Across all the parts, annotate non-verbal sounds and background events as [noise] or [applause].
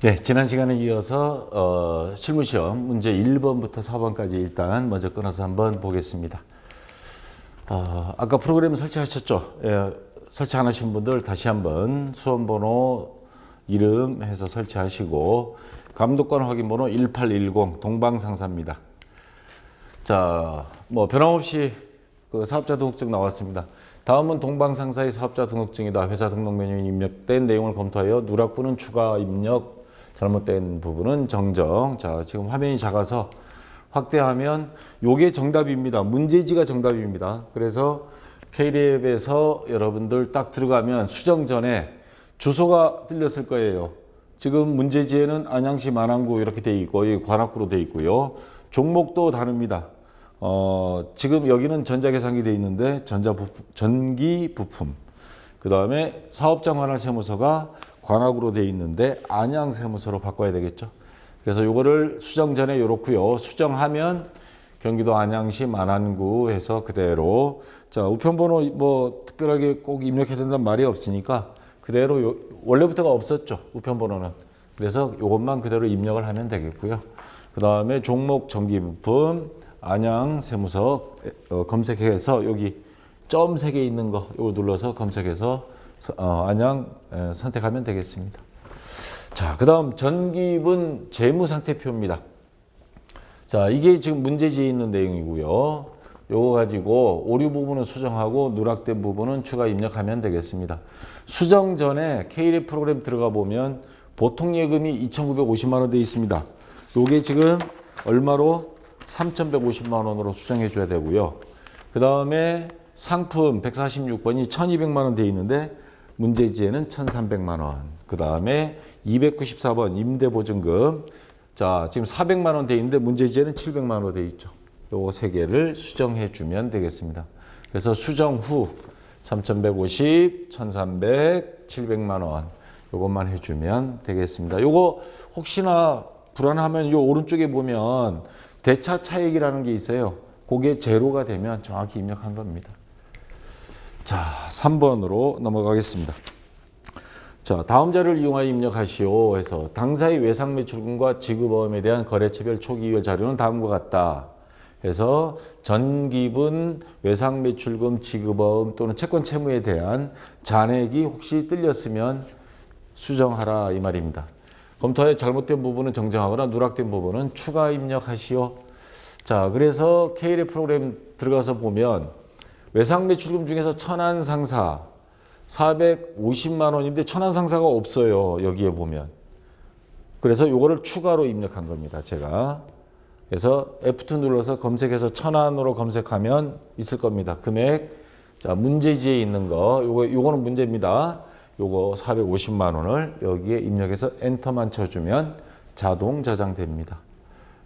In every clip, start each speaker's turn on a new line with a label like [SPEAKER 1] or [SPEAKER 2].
[SPEAKER 1] 네, 지난 시간에 이어서 어, 실무시험 문제 1번부터 4번까지 일단 먼저 끊어서 한번 보겠습니다. 어, 아까 프로그램 설치하셨죠? 예, 설치 안 하신 분들 다시 한번 수험번호 이름 해서 설치하시고 감독관 확인번호 1810 동방상사입니다. 자, 뭐 변함없이 그 사업자 등록증 나왔습니다. 다음은 동방상사의 사업자 등록증이다. 회사 등록 메뉴에 입력된 내용을 검토하여 누락부는 추가 입력, 잘못된 부분은 정정. 자, 지금 화면이 작아서 확대하면 요게 정답입니다. 문제지가 정답입니다. 그래서 K랩에서 여러분들 딱 들어가면 수정 전에 주소가 들렸을 거예요. 지금 문제지에는 안양시 만안구 이렇게 돼 있고 이 관악구로 돼 있고요. 종목도 다릅니다. 어, 지금 여기는 전자계산기 돼 있는데 전자 부품, 전기 부품. 그 다음에 사업장 관할 세무서가 관악으로 돼 있는데 안양 세무서로 바꿔야 되겠죠. 그래서 요거를 수정 전에 요렇고요. 수정하면 경기도 안양시 만안구 해서 그대로 자 우편번호 뭐 특별하게 꼭 입력해야 된다는 말이 없으니까 그대로 요, 원래부터가 없었죠 우편번호는 그래서 요것만 그대로 입력을 하면 되겠고요. 그 다음에 종목 전기부품 안양 세무서 어, 검색해서 여기 점세개 있는 거 요거 눌러서 검색해서 서- 어, 안양 에, 선택하면 되겠습니다. 자, 그 다음 전기분 재무 상태표입니다. 자, 이게 지금 문제지에 있는 내용이고요. 요거 가지고 오류 부분은 수정하고 누락된 부분은 추가 입력하면 되겠습니다. 수정 전에 K랩 프로그램 들어가 보면 보통 예금이 2,950만 원 돼 있습니다. 요게 지금 얼마로 3,150만 원으로 수정해 줘야 되고요. 그 다음에 상품 146번이 1,200만 원 돼 있는데 문제지에는 1,300만 원. 그다음에 294번 임대 보증금 자, 지금 400만 원 돼 있는데 문제지에는 700만 원으로 돼 있죠. 요거 세 개를 수정해 주면 되겠습니다. 그래서 수정 후 3,150, 1,300, 700만 원 요것만 해 주면 되겠습니다. 요거 혹시나 불안하면 요 오른쪽에 보면 대차 차익이라는 게 있어요. 그게 제로가 되면 정확히 입력한 겁니다. 자, 3번으로 넘어가겠습니다. 자, 다음 자료를 이용하여 입력하시오 해서 당사의 외상 매출금과 지급어음에 대한 거래처별 초기이율 자료는 다음과 같다. 해서 전기분, 외상 매출금, 지급어음 또는 채권 채무에 대한 잔액이 혹시 틀렸으면 수정하라 이 말입니다. 검토하여 잘못된 부분은 정정하거나 누락된 부분은 추가 입력하시오. 자, 그래서 K랩 프로그램 들어가서 보면 외상 매출금 중에서 천안 상사 450만 원인데 천안 상사가 없어요. 여기에 보면. 그래서 요거를 추가로 입력한 겁니다. 제가. 그래서 F2 눌러서 검색해서 천안으로 검색하면 있을 겁니다. 금액. 자, 문제지에 있는 거. 요거 요거는 문제입니다. 요거 450만 원을 여기에 입력해서 엔터만 쳐 주면 자동 저장됩니다.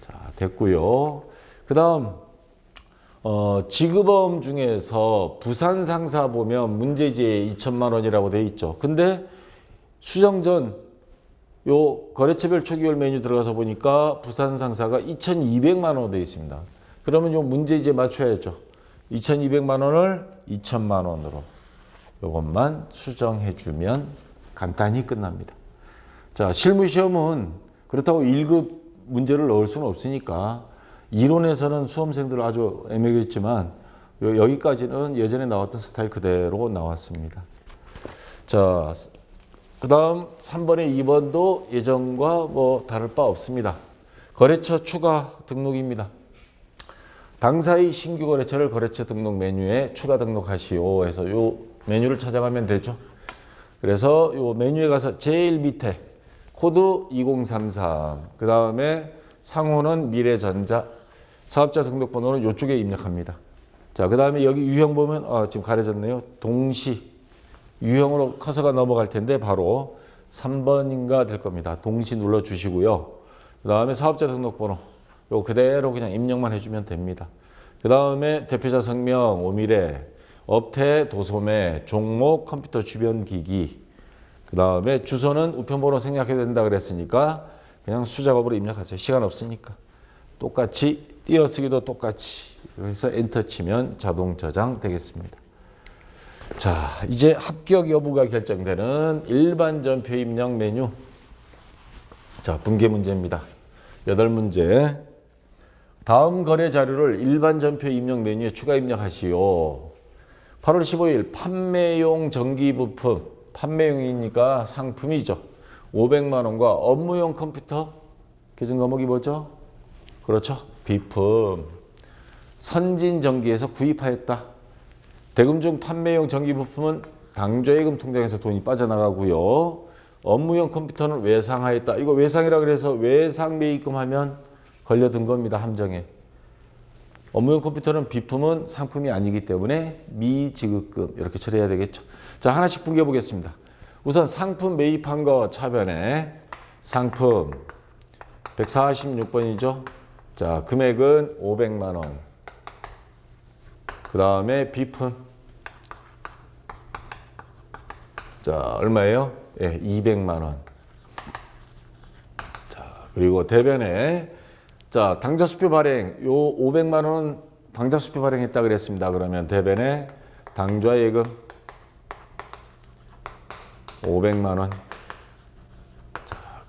[SPEAKER 1] 자, 됐고요. 그다음 어, 지급어음 중에서 부산 상사 보면 문제지에 2천만 원이라고 돼 있죠. 근데 수정 전요 거래처별 초기율 메뉴 들어가서 보니까 부산 상사가 2,200만 원으로 돼 있습니다. 그러면 요 문제지에 맞춰야죠. 2,200만 원을 2천만 원으로 요것만 수정해 주면 간단히 끝납니다. 자, 실무 시험은 그렇다고 1급 문제를 넣을 수는 없으니까 이론에서는 수험생들 아주 애매했지만 요- 여기까지는 예전에 나왔던 스타일 그대로 나왔습니다. 자, 그 다음 3번에 2번도 예전과 뭐 다를 바 없습니다. 거래처 추가 등록입니다. 당사의 신규 거래처를 거래처 등록 메뉴에 추가 등록하시오 해서 요 메뉴를 찾아가면 되죠. 그래서 요 메뉴에 가서 제일 밑에 코드 2033, 그 다음에 상호는 미래전자, 사업자 등록번호는 이쪽에 입력합니다. 자, 그 다음에 여기 유형 보면 아, 지금 가려졌네요. 동시 유형으로 커서가 넘어갈 텐데 바로 3번인가 될 겁니다. 동시 눌러 주시고요. 그 다음에 사업자 등록번호 요 그대로 그냥 입력만 해주면 됩니다. 그 다음에 대표자 성명, 오미래, 업태, 도소매, 종목, 컴퓨터 주변 기기, 그 다음에 주소는 우편번호 생략해야 된다 그랬으니까 그냥 수작업으로 입력하세요. 시간 없으니까. 똑같이 띄어쓰기도 똑같이 그래서 엔터 치면 자동 저장 되겠습니다. 자, 이제 합격 여부가 결정되는 일반 전표 입력 메뉴 자, 분계 문제입니다. 여덟 문제. 다음 거래 자료를 일반 전표 입력 메뉴에 추가 입력하시오. 8월 15일 판매용 전기 부품, 판매용이니까 상품이죠. 500만 원과 업무용 컴퓨터 계정 과목이 뭐죠? 그렇죠. 비품. 선진 전기에서 구입하였다. 대금 중 판매용 전기 부품은 당좌예금 통장에서 돈이 빠져나가고요. 업무용 컴퓨터는 외상하였다. 이거 외상이라 그래서 외상 매입금 하면 걸려든 겁니다. 함정에. 업무용 컴퓨터는 비품은 상품이 아니기 때문에 미지급금 이렇게 처리해야 되겠죠. 자 하나씩 분개 보겠습니다. 우선 상품 매입한 거 차변에 상품 146번이죠. 자 금액은 500만 원. 그 다음에 비품 자 얼마예요? 예, 200만 원. 자 그리고 대변에 자, 당좌 수표 발행 요 500만 원 당좌 수표 발행했다 그랬습니다. 그러면 대변에 당좌 예금 500만 원.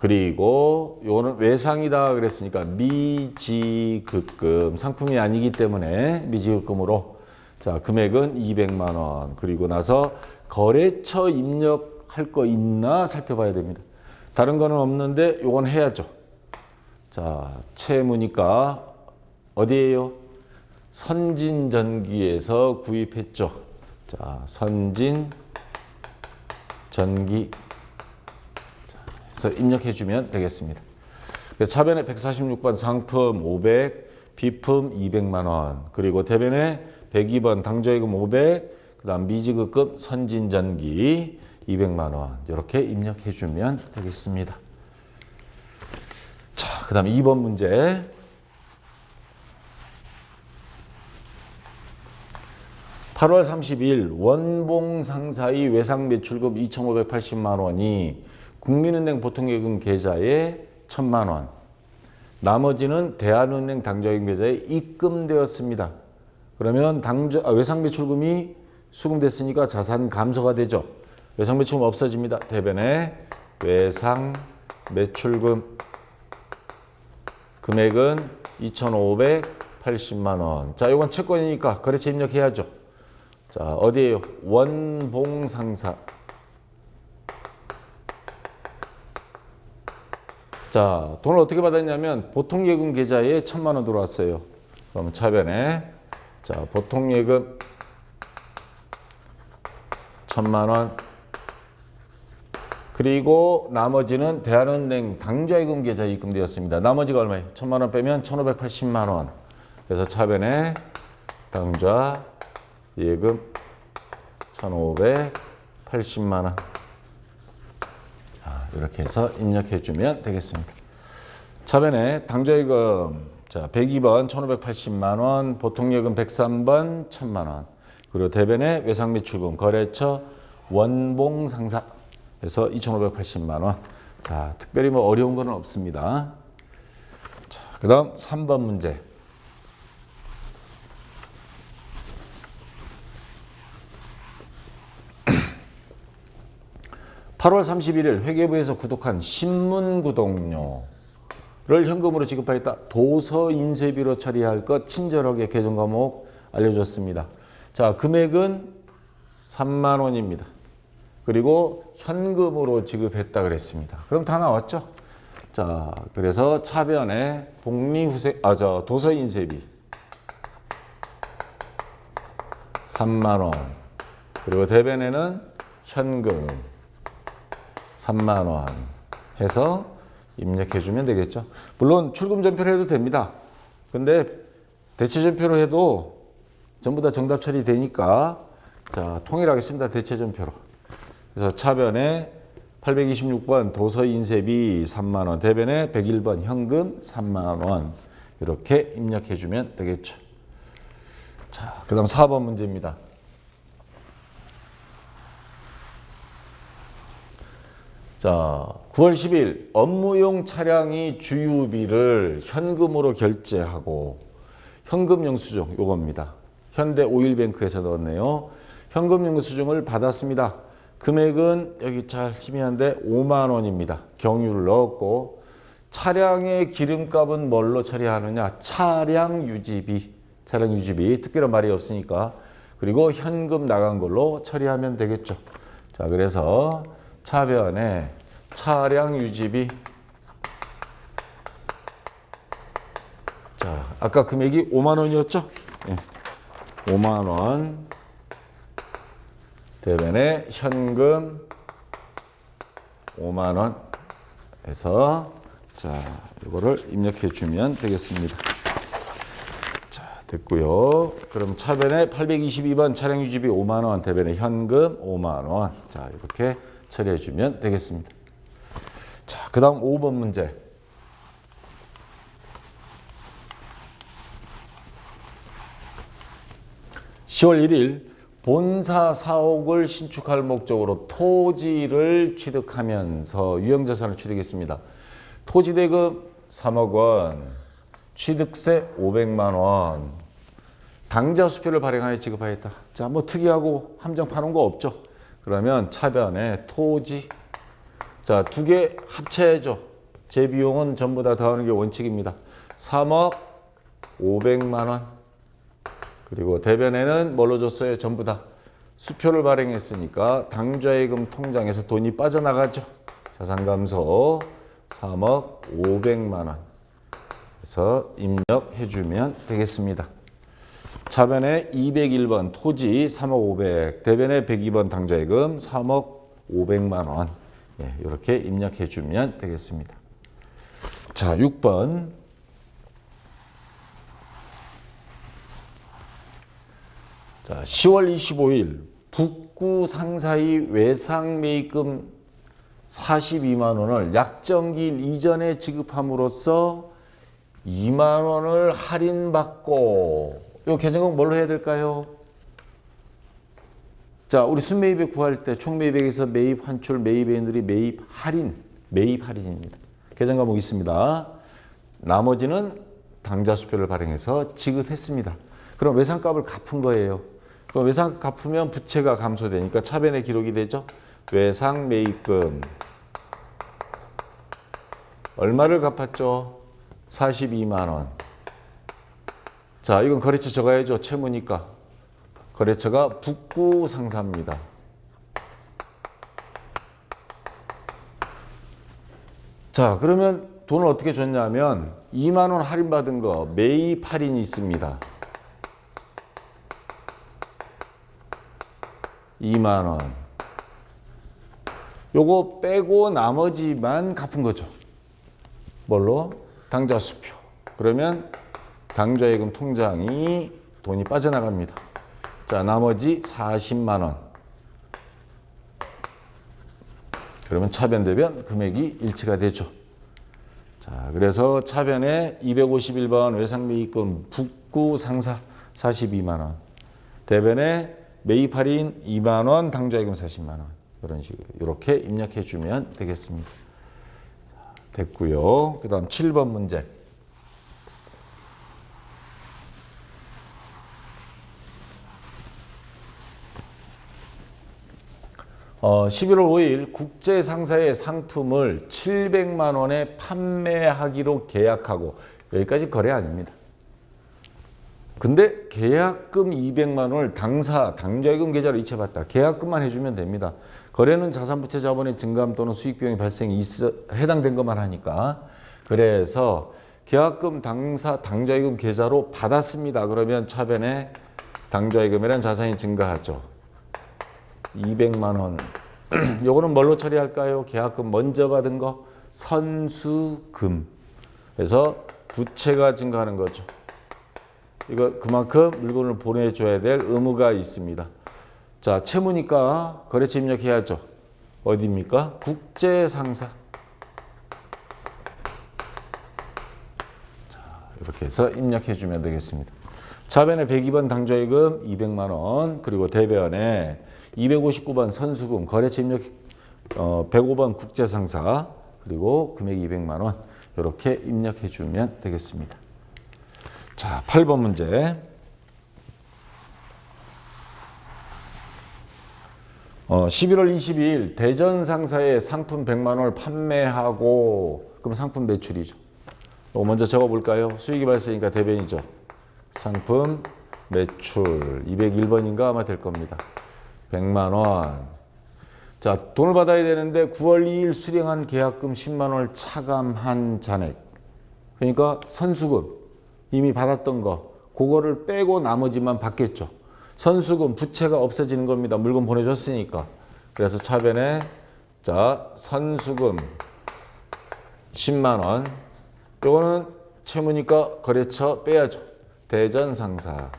[SPEAKER 1] 자, 그리고 요는 외상이다 그랬으니까 미지급금 상품이 아니기 때문에 미지급금으로 자, 금액은 200만 원. 그리고 나서 거래처 입력할 거 있나 살펴봐야 됩니다. 다른 거는 없는데 요건 해야죠. 자, 채무니까 어디에요? 선진전기에서 구입했죠. 자, 선진전기. 자, 해서 입력해 주면 되겠습니다. 그래서 차변에 146번 상품 500, 비품 200만 원, 그리고 대변에 102번 당조예금 500, 그다음 미지급금 선진전기 200만 원 이렇게 입력해 주면 되겠습니다. 자, 그 다음에 2번 문제. (8월 30일) 원봉 상사의 외상 매출금 2,580만 원이 국민은행 보통예금 계좌에 1,000만 원, 나머지는 대한은행 당좌예금 계좌에 입금되었습니다. 그러면 당좌 아, 외상 매출금이 수금됐으니까 자산 감소가 되죠. 외상 매출금 없어집니다. 대변에 외상 매출금 금액은 2,580만 원. 자, 이건 채권이니까 거래처 입력해야죠. 자, 어디에요? 원봉 상사. 자, 돈을 어떻게 받았냐면 보통 예금 계좌에 1,000만 원 들어왔어요. 그러면 차변에 자, 보통 예금 1,000만 원 그리고 나머지는 대한은행 당좌예금 계좌에 입금되었습니다. 나머지가 얼마예요? 천만 원 빼면 1,580만 원. 그래서 차변에 당좌 예금 1,580만 원. 자, 이렇게 해서 입력해 주면 되겠습니다. 차변에 당좌예금 자, 102번 1,580만 원, 보통예금 103번 1,000만 원. 그리고 대변에 외상매출금 거래처 원봉 상사 그래서 2,580만 원. 자, 특별히 뭐 어려운 건 없습니다. 자, 그다음 3번 문제. (8월 31일) 회계부에서 구독한 신문 구독료를 현금으로 지급하였다 도서 인쇄비로 처리할 것 친절하게 개정 과목 알려줬습니다 자 금액은 3만 원입니다 그리고 현금으로 지급했다 그랬습니다. 그럼 다 나왔죠? 자, 그래서 차변에 복리후세 아 저 도서 인쇄비 3만 원. 그리고 대변에는 현금 3만 원 해서 입력해 주면 되겠죠. 물론 출금 전표로 해도 됩니다. 근데 대체 전표로 해도 전부 다 정답 처리되니까 자, 통일하겠습니다. 대체 전표로. 그래서 차변에 826번 도서 인쇄비 3만 원, 대변에 101번 현금 3만 원 이렇게 입력해 주면 되겠죠. 자, 그다음 4번 문제입니다. 자, 9월 10일 업무용 차량이 주유비를 현금으로 결제하고 현금 영수증 요겁니다. 현대 오일뱅크에서 넣었네요. 현금 영수증을 받았습니다. 금액은 여기 잘 희미한데 5만 원입니다. 경유를 넣었고 차량의 기름값은 뭘로 처리하느냐? 차량 유지비. 차량 유지비. 특별한 말이 없으니까. 그리고 현금 나간 걸로 처리하면 되겠죠. 자, 그래서 차변에 차량 유지비. 자, 아까 금액이 5만 원이었죠? 예. 5만 원. 대변에 현금 5만 원 해서 자, 이거를 입력해 주면 되겠습니다. 자, 됐고요. 그럼 차변에 822번 차량 유지비 5만 원, 대변에 현금 5만 원. 자, 이렇게 처리해 주면 되겠습니다. 자, 그 다음 5번 문제. (10월 1일) 본사 사옥을 신축할 목적으로 토지를 취득하면서 유형자산을 취득했습니다. 토지 대금 3억 원, 취득세 500만 원, 당자 수표를 발행하여 지급하였다. 자, 뭐 특이하고 함정 파는 거 없죠? 그러면 차변에 토지, 자, 두 개 합체해줘. 제 비용은 전부 다 더하는 게 원칙입니다. 3억 500만 원. 그리고 대변에는 뭘로 줬어요? 전부 다 수표를 발행했으니까 당좌예금 통장에서 돈이 빠져나가죠. 자산 감소 3억 500만 원. 그래서 입력해 주면 되겠습니다. 차변에 201번 토지 3억 500, 대변에 102번 당좌예금 3억 500만 원. 예, 이렇게 입력해 주면 되겠습니다. 자, 6번. 자, 10월 25일 북구 상사의 외상 매입금 42만 원을 약정기일 이전에 지급함으로써 2만 원을 할인받고 이 계정금 뭘로 해야 될까요? 자, 우리 순매입에 구할 때 총매입액에서 매입 환출, 매입액들이 매입 할인, 매입 할인입니다. 계정 과목 있습니다. 나머지는 당좌 수표를 발행해서 지급했습니다. 그럼 외상값을 갚은 거예요. 그럼 외상 갚으면 부채가 감소되니까 차변에 기록이 되죠. 외상 매입금 얼마를 갚았죠? 42만 원. 자, 이건 거래처 적어야죠. 채무니까. 거래처가 북구 상사입니다. 자, 그러면 돈을 어떻게 줬냐면 2만 원 할인받은 거 매입 할인이 있습니다. 2만 원. 요거 빼고 나머지만 갚은 거죠. 뭘로? 당좌 수표. 그러면 당좌예금 통장이 돈이 빠져나갑니다. 자, 나머지 40만 원. 그러면 차변 대변 금액이 일치가 되죠. 자, 그래서 차변에 251번 외상매입금 북구 상사 42만 원. 대변에 매입 할인 2만 원, 당좌예금 40만 원. 이런 식으로 이렇게 입력해 주면 되겠습니다. 됐고요. 그다음 7번 문제. 어, 11월 5일 국제 상사의 상품을 700만 원에 판매하기로 계약하고 여기까지 거래 아닙니다. 근데 계약금 200만 원을 당사 당좌예금 계좌로 이체받다. 계약금만 해주면 됩니다. 거래는 자산부채 자본의 증감 또는 수익 비용이 발생이 있어 해당된 것만 하니까 그래서 계약금 당사 당좌예금 계좌로 받았습니다. 그러면 차변에 당좌예금이란 자산이 증가하죠. 200만 원. [clears throat] 요거는 뭘로 처리할까요? 계약금 먼저 받은 거 선수금. 그래서 부채가 증가하는 거죠. 이거 그만큼 물건을 보내줘야 될 의무가 있습니다. 자, 채무니까 거래처 입력해야죠. 어디입니까? 국제상사. 자, 이렇게 해서 입력해 주면 되겠습니다. 차변에 102번 당좌예금 200만 원, 그리고 대변에 259번 선수금, 거래처 입력 어, 105번 국제상사, 그리고 금액 200만 원 이렇게 입력해 주면 되겠습니다. 자, 8번 문제. 어, 11월 22일 대전 상사에 상품 100만 원을 판매하고 그럼 상품 매출이죠. 이거 먼저 적어 볼까요? 수익이 발생이니까 대변이죠. 상품 매출 201번인가 아마 될 겁니다. 100만 원. 자, 돈을 받아야 되는데 9월 2일 수령한 계약금 10만 원을 차감한 잔액. 그러니까 선수금 이미 받았던 거 그거를 빼고 나머지만 받겠죠. 선수금 부채가 없어지는 겁니다. 물건 보내줬으니까. 그래서 차변에 자 선수금 10만 원. 요거는 채무니까 거래처 빼야죠. 대전 상사.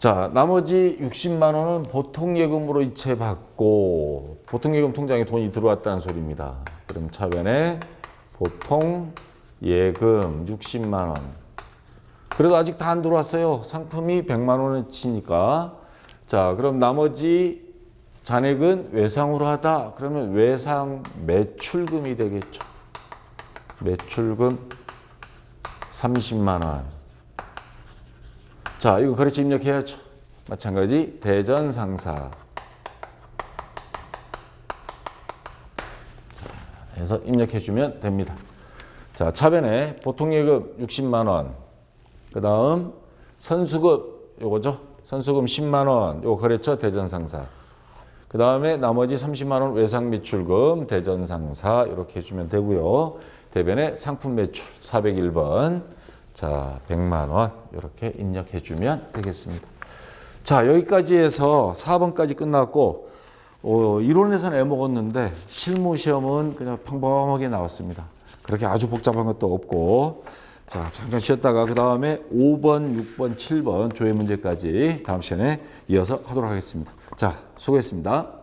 [SPEAKER 1] 자, 나머지 60만 원은 보통 예금으로 이체 받고 보통 예금 통장에 돈이 들어왔다는 소리입니다. 그럼 차변에 보통 예금 60만 원. 그래도 아직 다 안 들어왔어요. 상품이 100만 원어치니까. 자, 그럼 나머지 잔액은 외상으로 하다. 그러면 외상 매출금이 되겠죠. 매출금 30만 원. 자, 이거 거래처 입력해야죠. 마찬가지 대전 상사. 해서 입력해 주면 됩니다. 자, 차변에 보통 예금 60만 원. 그다음 선수금 요거죠. 선수금 10만 원. 요 거래처 대전 상사. 그 다음에 나머지 30만 원 외상 매출금 대전 상사 이렇게 해 주면 되고요. 대변에 상품 매출 401번. 자, 100만 원 이렇게 입력해 주면 되겠습니다. 자, 여기까지 해서 4번까지 끝났고 어, 이론에서는 애먹었는데 실무 시험은 그냥 평범하게 나왔습니다. 그렇게 아주 복잡한 것도 없고 자, 잠깐 쉬었다가 그 다음에 5번, 6번, 7번 조회 문제까지 다음 시간에 이어서 하도록 하겠습니다. 자, 수고했습니다.